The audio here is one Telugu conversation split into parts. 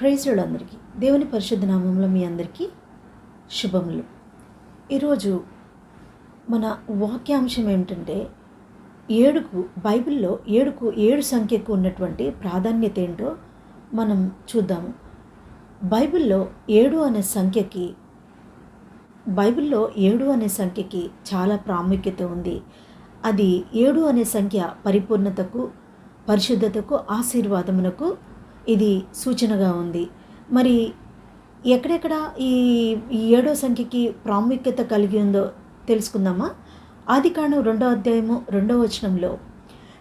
ప్రైజ్లు అందరికీ. దేవుని పరిశుద్ధ నామంలో మీ అందరికీ శుభములు. ఈరోజు మన వాక్యాంశం ఏమిటంటే ఏడుకు బైబిల్లో ఏడుకు ఏడు సంఖ్యకు ఉన్నటువంటి ప్రాధాన్యత ఏంటో మనం చూద్దాము. బైబిల్లో ఏడు అనే సంఖ్యకి బైబిల్లో ఏడు అనే సంఖ్యకి చాలా ప్రాముఖ్యత ఉంది. అది ఏడు అనే సంఖ్య పరిపూర్ణతకు పరిశుద్ధతకు ఆశీర్వాదమునకు ఇది సూచనగా ఉంది. మరి ఎక్కడెక్కడ ఈ ఈ ఏడో సంఖ్యకి ప్రాముఖ్యత కలిగి ఉందో తెలుసుకుందామా? ఆది కాండం రెండో అధ్యాయము రెండో వచనంలో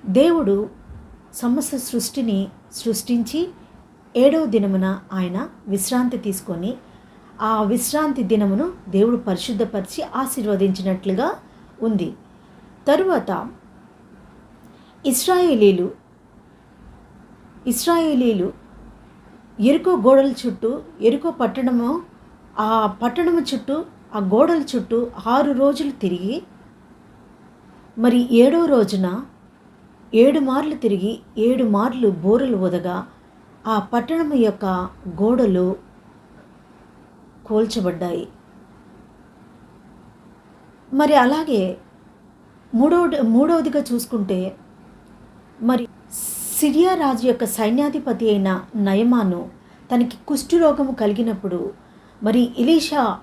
దేవుడు సమస్త సృష్టిని సృష్టించి ఏడవ దినమున ఆయన విశ్రాంతి తీసుకొని ఆ విశ్రాంతి దినమును దేవుడు పరిశుద్ధపరిచి ఆశీర్వదించినట్లుగా ఉంది. తరువాత ఇస్రాయేలీలు ఇస్రాయేలీలు ఎరుకో గోడల చుట్టూ ఎరుకో పట్టణము ఆ పట్టణము చుట్టూ ఆ గోడల చుట్టూ ఆరు రోజులు తిరిగి మరి ఏడో రోజున ఏడు మార్లు తిరిగి ఏడు మార్లు బోరలు వదగా ఆ పట్టణం యొక్క గోడలు కోల్చబడ్డాయి. మరి అలాగే మూడవ మూడవదిగా చూసుకుంటే మరి సిరియా రాజు యొక్క సైన్యాధిపతి అయిన నయమాను తనకి కుష్ఠురోగము కలిగినప్పుడు మరి ఇలీషా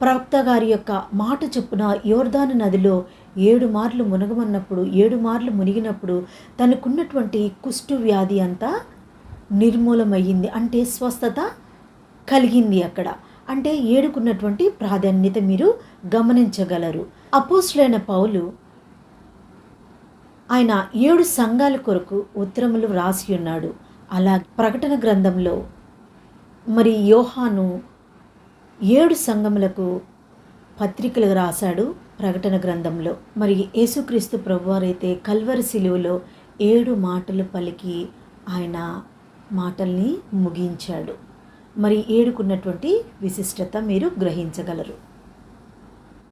ప్రవక్త గారి యొక్క మాట చొప్పున యోర్దాను నదిలో ఏడు మార్లు మునగమన్నప్పుడు ఏడు మార్లు మునిగినప్పుడు తనకున్నటువంటి కుష్టు వ్యాధి అంతా నిర్మూలమయ్యింది. అంటే స్వస్థత కలిగింది అక్కడ. అంటే ఏడుకున్నటువంటి ప్రాధాన్యత మీరు గమనించగలరు. అపోస్టులైన పౌలు ఆయన ఏడు సంఘాల కొరకు ఉత్తరములు వ్రాసి ఉన్నాడు. అలా ప్రకటన గ్రంథంలో మరి యోహాను ఏడు సంఘములకు పత్రికలు రాశాడు ప్రకటన గ్రంథంలో. మరి యేసుక్రీస్తు ప్రభువారైతే కల్వరి శిలువలో ఏడు మాటలు పలికి ఆయన మాటల్ని ముగించాడు. మరి ఏడుకున్నటువంటి విశిష్టత మీరు గ్రహించగలరు.